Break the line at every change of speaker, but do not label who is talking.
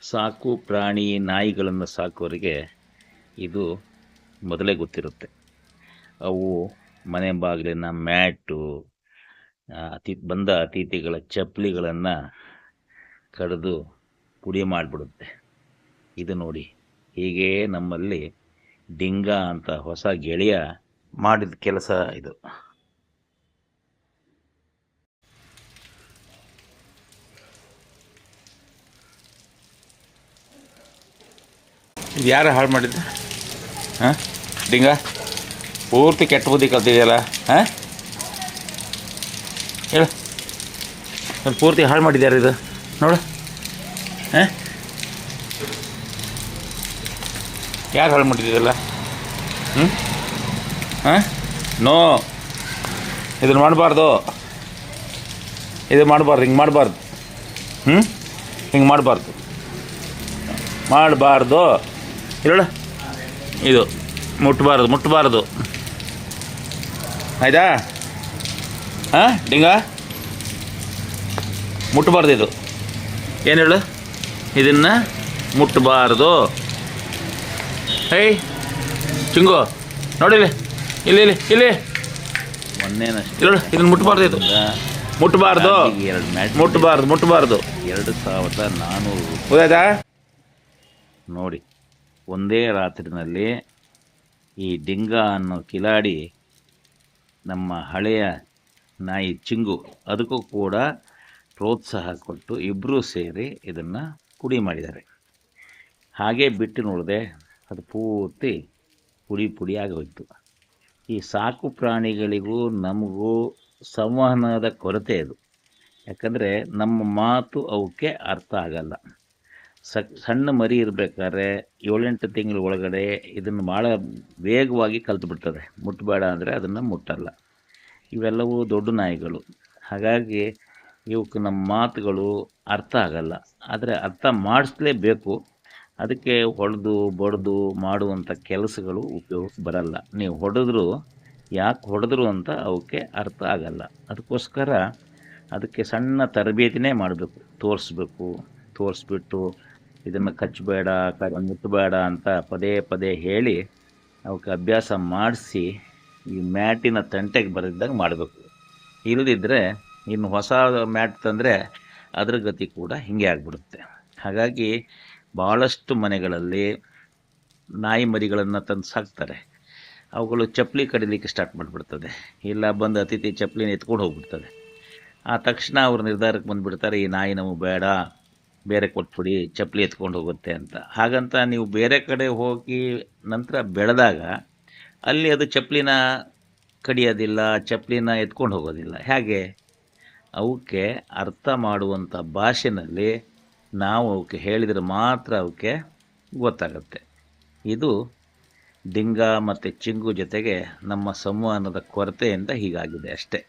ಸಾಕು ಪ್ರಾಣಿ ನಾಯಿಗಳನ್ನು ಸಾಕೋರಿಗೆ ಇದು ಮೊದಲೇ ಗೊತ್ತಿರುತ್ತೆ. ಅವು ಮನೆ ಬಾಗಿಲಿನ ಮ್ಯಾಟು ಅತಿ, ಬಂದ ಅತಿಥಿಗಳ ಚಪ್ಪಲಿಗಳನ್ನು ಕಡಿದು ಪುಡಿ ಮಾಡಿಬಿಡುತ್ತೆ. ಇದು ನೋಡಿ, ಹೀಗೆ ನಮ್ಮಲ್ಲಿ ಡಿಂಗ ಅಂತ ಹೊಸ ಗೆಳೆಯ ಮಾಡಿದ ಕೆಲಸ ಇದು. ಇದು ಯಾರು ಹಾಳು ಮಾಡಿದ್ದೆ? ಹಾಂ? ಡಿಂಗ? ಪೂರ್ತಿ ಕೆಟ್ಟ ಬುದ್ಧಿ ಕಲ್ತಿದೆಯಲ್ಲ? ಹಾಂ? ಹೇಳ. ಅದು ಪೂರ್ತಿ ಹಾಳು ಮಾಡಿದ್ಯಾರು ಇದು? ನೋಡು. ಹಾಂ? ಯಾರು ಹಾಳು ಮಾಡಿದ್ದಿದಲ್ಲ ಹ್ಞೂ ಹಾಂ? ನೋ. ಇದನ್ನು ಮಾಡಬಾರ್ದು. ಇದು ಮಾಡಬಾರ್ದು, ಹಿಂಗೆ ಮಾಡಬಾರ್ದು. ಹ್ಞೂ ಹಿಂಗೆ ಮಾಡಬಾರ್ದು. ಮಾಡಬಾರ್ದು. ಹೇಳ ಇದು ಮುಟ್ಟಬಾರ್ದು ಮುಟ್ಟಬಾರ್ದು ಆಯ್ತಾ? ಹಾಂ ಡಿಂಗ? ಮುಟ್ಟಬಾರ್ದು ಇದು. ಏನು ಹೇಳು? ಇದನ್ನು ಮುಟ್ಟಬಾರ್ದು ಹೇಯ್ ಚಿಂಗು ನೋಡಿಲಿ ಇಲ್ಲಿ ಇಲ್ಲಿ ಇಲ್ಲಿ ಮೊನ್ನೆನಷ್ಟು. ಇಲ್ಲ ಇದನ್ನು ಮುಟ್ಟಬಾರ್ದು ಇದು. ಮುಟ್ಟಬಾರ್ದು ಎರಡು ಮ್ಯಾಟ್ ಮುಟ್ಟಬಾರ್ದು ಮುಟ್ಟಬಾರ್ದು ಎರಡು ಸಾವಿರದ ನಾನ್ನೂರು ಹೌದಾ ನೋಡಿ. ಒಂದೇ ರಾತ್ರಿನಲ್ಲಿ ಈ ಡಿಂಗ ಅನ್ನೋ ಕಿಲಾಡಿ ನಮ್ಮ ಹಳೆಯ ನಾಯಿ ಚಿಂಗು, ಅದಕ್ಕೂ ಕೂಡ ಪ್ರೋತ್ಸಾಹ ಕೊಟ್ಟು ಇಬ್ಬರೂ ಸೇರಿ ಇದನ್ನು ಪುಡಿ ಮಾಡಿದ್ದಾರೆ. ಹಾಗೆ ಬಿಟ್ಟು ನೋಡಿದೆ ಅದು ಪೂರ್ತಿ ಪುಡಿ ಪುಡಿ ಆಗೋಯ್ತು ಈ ಸಾಕು ಪ್ರಾಣಿಗಳಿಗೂ ನಮಗೂ ಸಂವಹನದ ಕೊರತೆ ಅದು. ಯಾಕಂದರೆ ನಮ್ಮ ಮಾತು ಅವಕ್ಕೆ ಅರ್ಥ ಆಗಲ್ಲ. ಸ ಸಣ್ಣ ಮರಿ ಇರಬೇಕಾದ್ರೆ ಏಳೆಂಟು ತಿಂಗಳ ಒಳಗಡೆ ಇದನ್ನು ಭಾಳ ವೇಗವಾಗಿ ಕಲ್ತು ಬಿಡ್ತದೆ. ಮುಟ್ಟಬೇಡ ಅಂದರೆ ಅದನ್ನು ಮುಟ್ಟಲ್ಲ. ಇವೆಲ್ಲವೂ ದೊಡ್ಡ ನಾಯಿಗಳು. ಹಾಗಾಗಿ ಇವಕ್ಕೆ ನಮ್ಮ ಮಾತುಗಳು ಅರ್ಥ ಆಗಲ್ಲ. ಆದರೆ ಅರ್ಥ ಮಾಡಿಸ್ಲೇಬೇಕು. ಅದಕ್ಕೆ ಹೊಡೆದು, ಬಡ್ದು ಮಾಡುವಂಥ ಕೆಲಸಗಳು ಉಪಯೋಗಕ್ಕೆ ಬರಲ್ಲ. ನೀವು ಹೊಡೆದ್ರು ಯಾಕೆ ಹೊಡೆದ್ರು ಅಂತ ಅವಕ್ಕೆ ಅರ್ಥ ಆಗಲ್ಲ. ಅದಕ್ಕೋಸ್ಕರ ಅದಕ್ಕೆ ಸಣ್ಣ ತರಬೇತಿನೇ ಮಾಡಬೇಕು. ತೋರಿಸ್ಬೇಕು, ತೋರಿಸ್ಬಿಟ್ಟು ಇದನ್ನು ಕಚ್ಚಬೇಡ ಮುಟ್ಟಬೇಡ ಅಂತ ಪದೇ ಪದೇ ಹೇಳಿ ಅವಕ್ಕೆ ಅಭ್ಯಾಸ ಮಾಡಿಸಿ ಈ ಮ್ಯಾಟಿನ ತಂಟೆಗೆ ಬರೆದಿದ್ದಂಗೆ ಮಾಡಬೇಕು. ಇಲ್ಲದಿದ್ದರೆ ಇನ್ನು ಹೊಸ ಮ್ಯಾಟ್ ತಂದರೆ ಅದರ ಗತಿ ಕೂಡ ಹೀಗೆ ಆಗಿಬಿಡುತ್ತೆ. ಹಾಗಾಗಿ ಭಾಳಷ್ಟು ಮನೆಗಳಲ್ಲಿ ನಾಯಿ ಮರಿಗಳನ್ನು ತಂದು ಸಾಕ್ತಾರೆ. ಅವುಗಳು ಚಪ್ಪಲಿ ಕಡಿಲಿಕ್ಕೆ ಸ್ಟಾರ್ಟ್ ಮಾಡಿಬಿಡ್ತದೆ. ಇಲ್ಲ ಬಂದು ಅತಿಥಿ ಚಪ್ಪಲಿನ ಎತ್ಕೊಂಡು ಹೋಗ್ಬಿಡ್ತದೆ. ಆ ತಕ್ಷಣ ಅವ್ರು ನಿರ್ಧಾರಕ್ಕೆ ಬಂದುಬಿಡ್ತಾರೆ, ಈ ನಾಯಿ ನಮಗೆ ಬೇಡ ಬೇರೆ ಕೊಟ್ಬಿಡಿ ಚಪ್ಪಲಿ ಎತ್ಕೊಂಡು ಹೋಗುತ್ತೆ ಅಂತ. ಹಾಗಂತ ನೀವು ಬೇರೆ ಕಡೆ ಹೋಗಿ ನಂತರ ಬೆಳೆದಾಗ ಅಲ್ಲಿ ಅದು ಚಪ್ಪಲಿನ ಕಡಿಯೋದಿಲ್ಲ, ಚಪ್ಪಲಿನ ಎತ್ಕೊಂಡು ಹೋಗೋದಿಲ್ಲ. ಹೇಗೆ? ಅವಕ್ಕೆ ಅರ್ಥ ಮಾಡುವಂಥ ಭಾಷೆನಲ್ಲಿ ನಾವು ಅವಕ್ಕೆ ಹೇಳಿದರೆ ಮಾತ್ರ ಅವಕ್ಕೆ ಗೊತ್ತಾಗುತ್ತೆ. ಇದು ಡಿಂಗ ಮತ್ತು ಚಿಂಗು ಜೊತೆಗೆ ನಮ್ಮ ಸಂವಹನದ ಕೊರತೆಯಿಂದ ಹೀಗಾಗಿದೆ ಅಷ್ಟೇ.